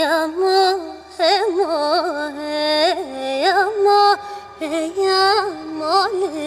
yamo hemo he yamo he yamo le